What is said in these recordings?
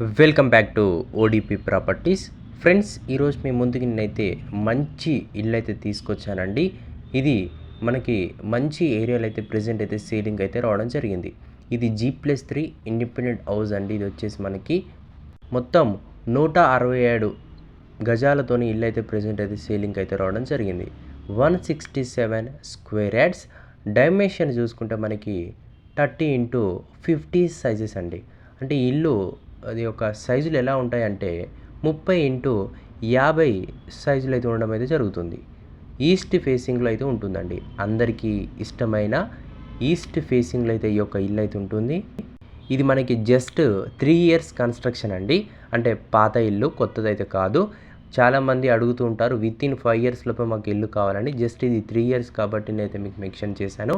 Welcome back to ODP properties. Friends ఈరోజు మీ ముందుకి నేనైతే మంచి ఇల్లు అయితే తీసుకొచ్చానండి. ఇది మనకి మంచి ఏరియాలో అయితే ప్రజెంట్ అయితే సేలింగ్ అయితే రావడం జరిగింది. ఇది G plus three independent house అండి. ఇది వచ్చేసి మనకి మొత్తం నూట అరవై ఏడు గజాలతోని ఇల్లు అయితే ప్రజెంట్ అయితే సేలింగ్ అయితే రావడం జరిగింది. One sixty seven square yards dimension చూసుకుంటే మనకి థర్టీ ఇంటూ ఫిఫ్టీ సైజెస్ అండి. అంటే ఇల్లు అది ఒక సైజులు ఎలా ఉంటాయంటే ముప్పై ఇంటూ యాభై సైజులు అయితే ఉండడం అయితే జరుగుతుంది. ఈస్ట్ ఫేసింగ్లో అయితే ఉంటుందండి. అందరికీ ఇష్టమైన ఈస్ట్ ఫేసింగ్లో అయితే ఈ యొక్క ఇల్లు అయితే ఉంటుంది. ఇది మనకి జస్ట్ త్రీ ఇయర్స్ కన్స్ట్రక్షన్ అండి. అంటే పాత ఇల్లు కొత్తది అయితే కాదు. చాలామంది అడుగుతూ ఉంటారు విత్ ఇన్ ఫైవ్ ఇయర్స్ లోపే మాకు ఇల్లు కావాలని జస్ట్ ఇది త్రీ ఇయర్స్ కాబట్టి నేనైతే మీకు మెన్షన్ చేశాను.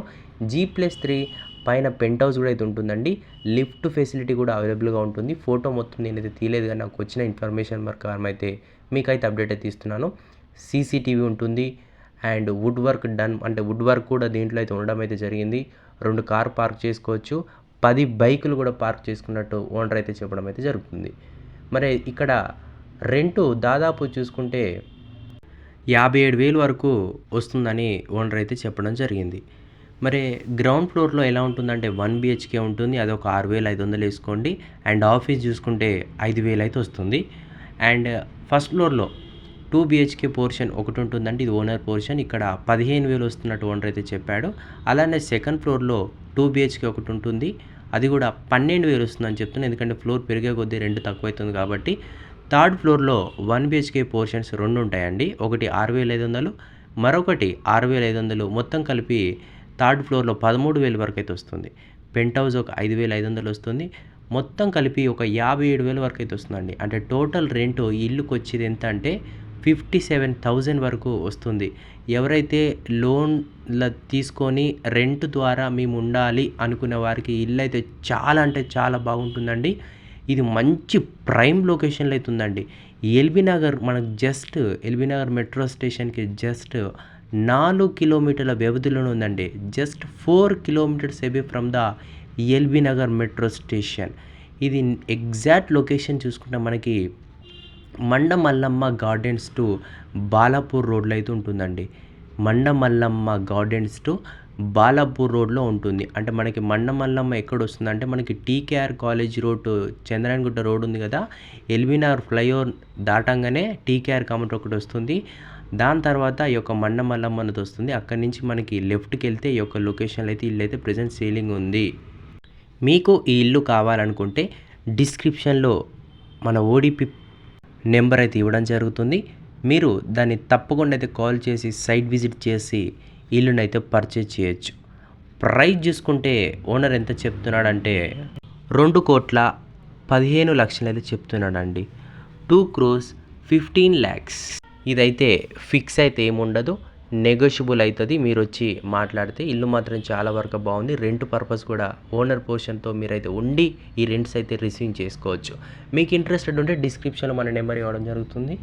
జీ ప్లస్ త్రీ పైన పెంట్ హౌస్ కూడా అయితే ఉంటుందండి. లిఫ్ట్ ఫెసిలిటీ కూడా అవైలబుల్గా ఉంటుంది. ఫోటో మొత్తం నేనైతే తీయలేదు కానీ నాకు వచ్చిన ఇన్ఫర్మేషన్ ప్రకారం అయితే మీకైతే అప్డేట్ అయితే ఇస్తున్నాను. సీసీటీవీ ఉంటుంది. అండ్ వుడ్ వర్క్ డన్ అంటే వుడ్ వర్క్ కూడా దీంట్లో అయితే ఉండడం అయితే జరిగింది. రెండు కార్ పార్క్ చేసుకోవచ్చు. పది బైకులు కూడా పార్క్ చేసుకున్నట్టు ఓనర్ అయితే చెప్పడం అయితే జరుగుతుంది. మరి ఇక్కడ రెంటు దాదాపు చూసుకుంటే యాభై ఏడు వేలు వరకు వస్తుందని ఓనర్ అయితే చెప్పడం జరిగింది. మరి గ్రౌండ్ ఫ్లోర్లో ఎలా ఉంటుందంటే వన్ బిహెచ్కే ఉంటుంది. అది ఒక ఆరు వేల ఐదు వందలు వేసుకోండి. అండ్ ఆఫీస్ చూసుకుంటే ఐదు వేలు అయితే వస్తుంది. అండ్ ఫస్ట్ ఫ్లోర్లో టూ బిహెచ్కే పోర్షన్ ఒకటి ఉంటుందంటే ఇది ఓనర్ పోర్షన్ ఇక్కడ పదిహేను వేలు వస్తున్నట్టు ఓనర్ అయితే చెప్పాడు. అలానే సెకండ్ ఫ్లోర్లో టూ బిహెచ్కే ఒకటి ఉంటుంది. అది కూడా పన్నెండు వేలు వస్తుందని చెప్తున్నాను ఎందుకంటే ఫ్లోర్ పెరిగే కొద్దీ రెండు తక్కువ అవుతుంది కాబట్టి థర్డ్ ఫ్లోర్లో వన్ బిహెచ్కే పోర్షన్స్ రెండు ఉంటాయండి. ఒకటి ఆరు వేల ఐదు వందలు మరొకటి ఆరు వేల ఐదు వందలు. మొత్తం కలిపి థర్డ్ ఫ్లోర్లో పదమూడు వేల వరకు అయితే వస్తుంది. పెంట్ హౌస్ ఒక ఐదు వేల ఐదు వందలు వస్తుంది. మొత్తం కలిపి ఒక యాభై ఏడు వేల వరకు అయితే వస్తుందండి. అంటే టోటల్ రెంట్ ఈ ఇల్లుకి వచ్చేది ఎంత అంటే ఫిఫ్టీ సెవెన్ థౌజండ్ వరకు వస్తుంది. ఎవరైతే లోన్ల తీసుకొని రెంట్ ద్వారా మేము ఉండాలి అనుకునే వారికి ఇల్లు అయితే చాలా అంటే చాలా బాగుంటుందండి. ఇది మంచి ప్రైమ్ లొకేషన్లో అయితే ఉందండి ఎల్బీ నగర్ మనకు జస్ట్ ఎల్బీ నగర్ మెట్రో స్టేషన్కి జస్ట్ నాలుగు కిలోమీటర్ల వ్యవధిలోనే ఉందండి. Just four kilometres away from the LB Nagar metro station. ఇది ఎగ్జాక్ట్ లొకేషన్ చూసుకుంటే మనకి మండమల్లమ్మ గార్డెన్స్ టు బాలాపూర్ రోడ్లో అయితే ఉంటుందండి. మండమల్లమ్మ గార్డెన్స్ టు బాలాపూర్ రోడ్లో ఉంటుంది. అంటే మనకి మండమల్లమ్మ ఎక్కడ వస్తుందంటే మనకి TKR college road Chandrayangutta road ఉంది కదా. ఎల్బీనగర్ ఫ్లైఓవర్ దాటంగానే టీకేఆర్ కామెంట్ ఒకటి వస్తుంది. దాని తర్వాత ఈ యొక్క మండమల్లమ్మ అనేది వస్తుంది. అక్కడి నుంచి మనకి లెఫ్ట్కి వెళ్తే ఈ యొక్క లొకేషన్లో అయితే ఇల్లు అయితే ప్రజెంట్ సేలింగ్ ఉంది. మీకు ఈ ఇల్లు కావాలనుకుంటే డిస్క్రిప్షన్లో మన ఓడిపి నెంబర్ అయితే ఇవ్వడం జరుగుతుంది. మీరు దాన్ని తప్పకుండా అయితే కాల్ చేసి సైట్ విజిట్ చేసి ఇల్లుని అయితే పర్చేజ్ చేయొచ్చు. ప్రైస్ చూసుకుంటే ఓనర్ ఎంత చెప్తున్నాడంటే రెండు కోట్ల పదిహేను లక్షలు అయితే చెప్తున్నాడండి. Two crores fifteen lakhs. ఇదైతే ఫిక్స్ అయితే ఏముండదు నెగోషియబుల్ అవుతుంది మీరు వచ్చి మాట్లాడితే ఇల్లు మాత్రం చాలా వరకు బాగుంది. రెంట్ పర్పస్ కూడా ఓనర్ పోర్షన్తో మీరైతే ఉండి ఈ రెంట్స్ అయితే రిసీవ్ చేసుకోవచ్చు. మీకు ఇంట్రెస్టెడ్ ఉంటే డిస్క్రిప్షన్లో మన నెంబర్ ఇవ్వడం జరుగుతుంది.